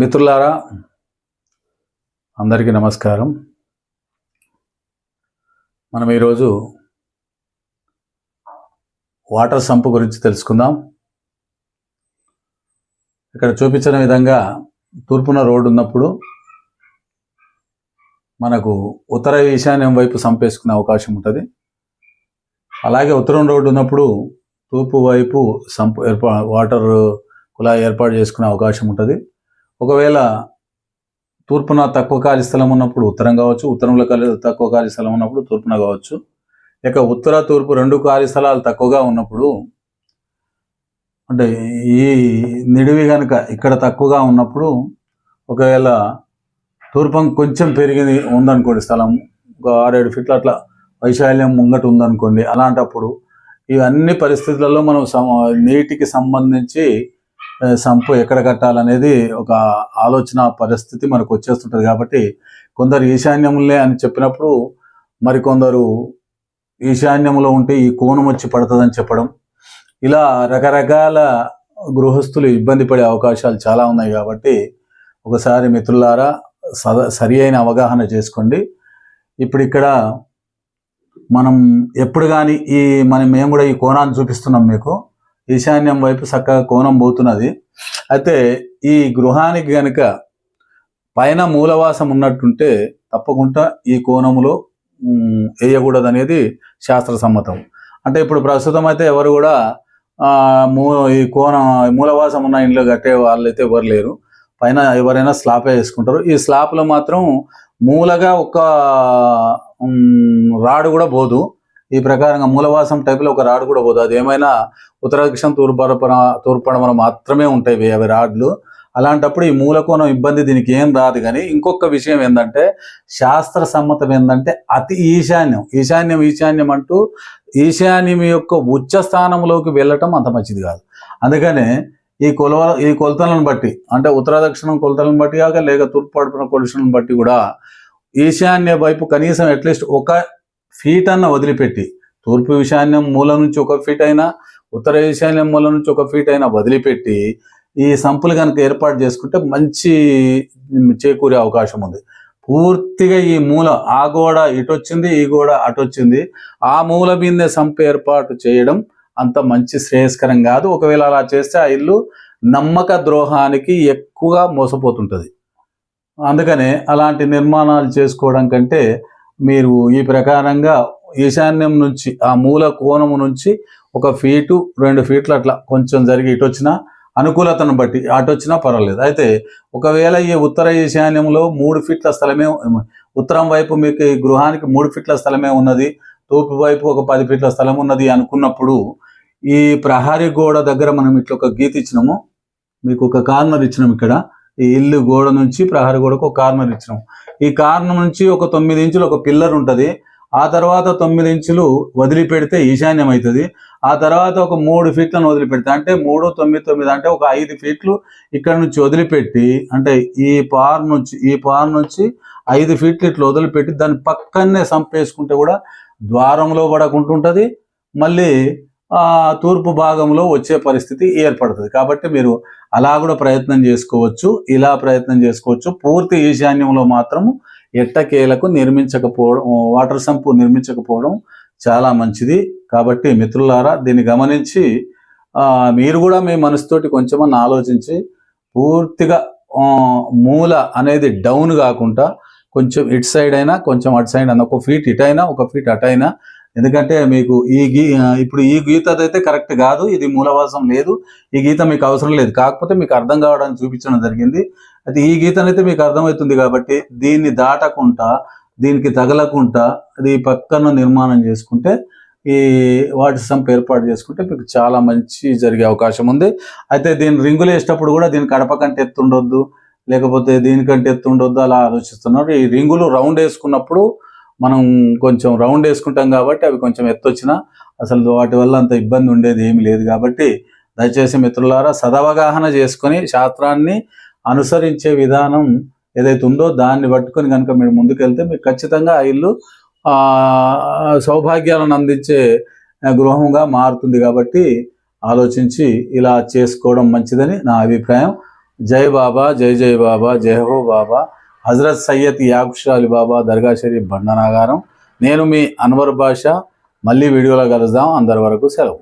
మిత్రులారా అందరికీ నమస్కారం. మనం ఈరోజు వాటర్ సంపు గురించి తెలుసుకుందాం. ఇక్కడ చూపించిన విధంగా తూర్పున రోడ్డు ఉన్నప్పుడు మనకు ఉత్తర ఈశాన్యం వైపు సంపేసుకునే అవకాశం ఉంటుంది. అలాగే ఉత్తరం రోడ్డు ఉన్నప్పుడు తూర్పు వైపు సంప్ ఏర్పా వాటర్ కుళాయి ఏర్పాటు చేసుకునే అవకాశం ఉంటుంది. ఒకవేళ తూర్పున తక్కువ ఖాళీ స్థలం ఉన్నప్పుడు ఉత్తరం కావచ్చు ఉత్తరంలో ఖాళీ తక్కువ ఖాళీ స్థలం ఉన్నప్పుడు తూర్పున కావచ్చు. ఇక ఉత్తర తూర్పు రెండు ఖాళీ స్థలాలు తక్కువగా ఉన్నప్పుడు అంటే ఈ నిడివి కనుక ఇక్కడ తక్కువగా ఉన్నప్పుడు ఒకవేళ తూర్పం కొంచెం పెరిగింది ఉందనుకోండి స్థలం ఒక ఆరేడు ఫీట్ల అట్లా వైశాల్యం ముంగట ఉందనుకోండి అలాంటప్పుడు ఇవన్నీ పరిస్థితులలో మనం నీటికి సంబంధించి సంపు ఎక్కడ కట్టాలనేది ఒక ఆలోచన పరిస్థితి మనకు వచ్చేస్తుంటుంది కాబట్టి కొందరు ఈశాన్యములే అని చెప్పినప్పుడు మరికొందరు ఈశాన్యంలో ఉంటే ఈ కోణం వచ్చి పడుతుందని చెప్పడం. ఇలా రకరకాల గృహస్థులు ఇబ్బంది పడే అవకాశాలు చాలా ఉన్నాయి కాబట్టి ఒకసారి మిత్రులారా సద సరి అయిన అవగాహన చేసుకోండి. ఇప్పుడు ఇక్కడ మనం ఎప్పుడు కానీ ఈ మనం మేము కూడా ఈ కోణాన్ని చూపిస్తున్నాం మీకు. ఈశాన్యం వైపు చక్కగా కోణం పోతున్నది. అయితే ఈ గృహానికి గనుక పైన మూలవాసం ఉన్నట్టుంటే తప్పకుండా ఈ కోణములో వేయకూడదు అనేది శాస్త్ర సమ్మతం అంటే ఇప్పుడు ప్రస్తుతం అయితే ఎవరు కూడా మూ ఈ కోణ మూలవాసం ఉన్న ఇంట్లో కట్టే వాళ్ళైతే ఎవరు లేరు. పైన ఎవరైనా స్లాపే వేసుకుంటారు. ఈ స్లాప్లో మాత్రం మూలగా ఒక రాడు కూడా పోదు. ఈ ప్రకారంగా మూలవాసం టైపులో ఒక రాడ్ కూడా పోదు. అది ఏమైనా ఉత్తర దక్షిణ తూర్పరపర తూర్పడమన మాత్రమే ఉంటాయి అవి రాడ్లు. అలాంటప్పుడు ఈ మూలకోణం ఇబ్బంది దీనికి ఏం రాదు కానీ ఇంకొక విషయం ఏంటంటే శాస్త్ర సమ్మతం ఏంటంటే అతి ఈశాన్యం. ఈశాన్యం ఈశాన్యం అంటూ ఈశాన్యం యొక్క ఉచ్చ స్థానంలోకి వెళ్ళటం అంత మంచిది కాదు. అందుకనే ఈ కొలవ ఈ కొలతలను బట్టి అంటే ఉత్తర దక్షిణం కొలతలను బట్టి కాక లేక తూర్పు పడుపున కొలుషులను బట్టి కూడా ఈశాన్య వైపు కనీసం అట్లీస్ట్ ఒక ఫీట్ అన్న వదిలిపెట్టి. తూర్పు ఈశాన్యం మూల నుంచి ఒక ఫీట్ అయినా ఉత్తర ఈశాన్యం మూల నుంచి ఒక ఫీట్ అయినా వదిలిపెట్టి ఈ సంపులు కనుక ఏర్పాటు చేసుకుంటే మంచి చేకూరే అవకాశం ఉంది. పూర్తిగా ఈ మూల ఆ గోడ ఇటు వచ్చింది ఈ గోడ అటు వచ్చింది. ఆ మూల మీదే సంపు ఏర్పాటు చేయడం అంత మంచి శ్రేయస్కరం కాదు. ఒకవేళ అలా చేస్తే ఆ ఇల్లు నమ్మక ద్రోహానికి ఎక్కువగా మోసపోతుంటుంది. అందుకనే అలాంటి నిర్మాణాలు చేసుకోవడం కంటే మీరు ఈ ప్రకారంగా ఈశాన్యం నుంచి ఆ మూల కోణము నుంచి ఒక ఫీటు రెండు ఫీట్లు అట్లా కొంచెం జరిగి ఇటు వచ్చినా అనుకూలతను బట్టి అటు వచ్చినా పర్వాలేదు. అయితే ఒకవేళ ఈ ఉత్తర ఈశాన్యంలో మూడు ఫీట్ల స్థలమే ఉత్తరం వైపు మీకు ఈ గృహానికి మూడు ఫీట్ల స్థలమే ఉన్నది తూర్పు వైపు ఒక పది ఫీట్ల స్థలం ఉన్నది అనుకున్నప్పుడు ఈ ప్రహారీ గోడ దగ్గర మనం ఇట్లా ఒక గీత ఇచ్చినాము. మీకు ఒక కార్నర్ ఇచ్చినాము ఇక్కడ. ఈ ఇల్లు గోడ నుంచి ప్రహరీ గోడకు ఒక కార్నర్ ఇచ్చినాం. ఈ కార్నర్ నుంచి ఒక తొమ్మిది ఇంచులు ఒక పిల్లర్ ఉంటుంది. ఆ తర్వాత తొమ్మిది ఇంచులు వదిలిపెడితే ఈశాన్యం అవుతుంది. ఆ తర్వాత ఒక మూడు ఫీట్లను వదిలిపెడితే అంటే మూడు తొమ్మిది తొమ్మిది అంటే ఒక ఐదు ఫీట్లు ఇక్కడ నుంచి వదిలిపెట్టి అంటే ఈ పార్ నుంచి ఈ పార్ నుంచి ఐదు ఫీట్లు ఇట్లా వదిలిపెట్టి దాని పక్కనే సంపేసుకుంటే కూడా ద్వారంలో పడకుంటుంటుంది. మళ్ళీ తూర్పు భాగంలో వచ్చే పరిస్థితి ఏర్పడుతుంది. కాబట్టి మీరు అలా కూడా ప్రయత్నం చేసుకోవచ్చు ఇలా ప్రయత్నం చేసుకోవచ్చు. పూర్తి ఈశాన్యంలో మాత్రం ఎట్టకేలకు నిర్మించకపోవడం వాటర్ సంపు నిర్మించకపోవడం చాలా మంచిది. కాబట్టి మిత్రులారా దీన్ని గమనించి మీరు కూడా మీ మనసుతోటి కొంచెమన్నా ఆలోచించి పూర్తిగా మూల అనేది డౌన్ కాకుండా కొంచెం ఇటు సైడ్ అయినా కొంచెం అటు సైడ్ అయినా ఒక ఫీట్ ఇటైనా ఒక ఫీట్ అటైనా ఎందుకంటే మీకు ఈ గీ ఇప్పుడు ఈ గీత అయితే కరెక్ట్ కాదు ఇది మూలవాసం లేదు ఈ గీత మీకు అవసరం లేదు. కాకపోతే మీకు అర్థం కావడానికి చూపించడం జరిగింది. అయితే ఈ గీతనైతే మీకు అర్థమవుతుంది కాబట్టి దీన్ని దాటకుండా దీనికి తగలకుండా అది పక్కన నిర్మాణం చేసుకుంటే ఈ వాటి సంప్ ఏర్పాటు చేసుకుంటే మీకు చాలా మంచి జరిగే అవకాశం ఉంది. అయితే దీని రింగులు వేసేటప్పుడు కూడా దీని కడప కంటే ఎత్తు ఉండొద్దు లేకపోతే దీనికంటే ఎత్తు ఉండొద్దు అలా ఆలోచిస్తున్నారు. ఈ రింగులు రౌండ్ వేసుకున్నప్పుడు మనం కొంచెం రౌండ్ వేసుకుంటాం కాబట్టి అవి కొంచెం ఎత్తొచ్చినా అసలు వాటి వల్ల అంత ఇబ్బంది ఉండేది ఏమీ లేదు కాబట్టి దయచేసి మిత్రులారా సదవగాహన చేసుకొని శాస్త్రాన్ని అనుసరించే విధానం ఏదైతే ఉందో దాన్ని పట్టుకొని కనుక మీరు ముందుకెళ్తే మీకు ఖచ్చితంగా ఆ ఇల్లు సౌభాగ్యాలను అందించే గృహంగా మారుతుంది కాబట్టి ఆలోచించి ఇలా చేసుకోవడం మంచిదని నా అభిప్రాయం. జై బాబా జై జై బాబా జై హో బాబా. హజరత్ సయ్యద్ యాకుష్ అలీబాబా దర్గా షరీఫ్ బండనాగారం. నేను మీ అన్వర్ బాషా మళ్ళీ వీడియోలో కలుద్దాం. అందరి వరకు సెలవు.